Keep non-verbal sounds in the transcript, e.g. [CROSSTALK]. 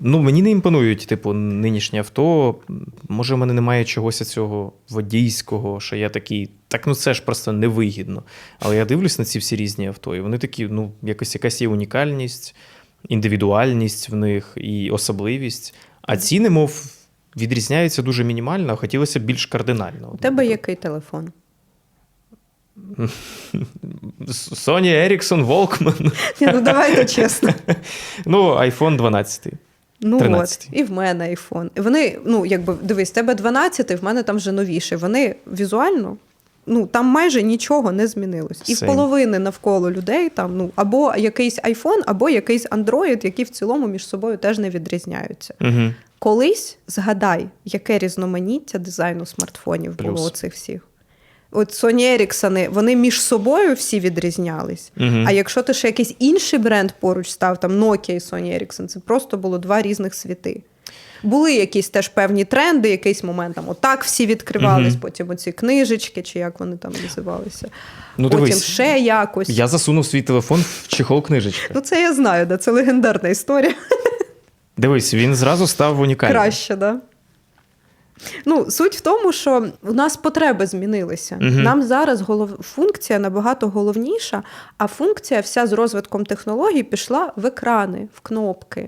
Ну, мені не імпонують, типу, нинішні авто. Може, в мене немає чогось цього водійського, що я такий. Так, ну це ж просто невигідно. Але я дивлюсь на ці всі різні авто, і вони такі, ну, якось якась є унікальність, індивідуальність в них і особливість. А ціни, мов, відрізняються дуже мінімально, а хотілося б більш кардинально. У тебе який телефон? Sony Ericsson Walkman. Ні, ну давайте чесно. [LAUGHS] Ну, iPhone 12. Ну 13. от, і в мене айфон. І вони, ну, якби дивись, тебе 12, в мене там вже новіше. Вони візуально. Ну, там майже нічого не змінилось. І в половини навколо людей там ну або якийсь iPhone, або якийсь Android, які в цілому між собою теж не відрізняються. Угу. Колись згадай, яке різноманіття дизайну смартфонів було Плюс. оцих всіх. От Sony Ericsson, вони між собою всі відрізнялись. Мгм. А якщо ти ще якийсь інший бренд поруч став, там Nokia і Sony Ericsson, це просто було два різних світи. Були якісь теж певні тренди, якийсь момент там отак всі відкривались, Мгм. потім оці книжечки, чи як вони там називалися. Ну, потім дивись, ще якось. я засунув свій телефон в чехол книжечки. Ну, це я знаю, да, це легендарна історія. Дивись, він зразу став унікальним. Краще, да. Ну, суть в тому, що у нас потреби змінилися. Угу. Нам зараз голов... функція набагато головніша, а функція вся з розвитком технологій пішла в екрани, в кнопки.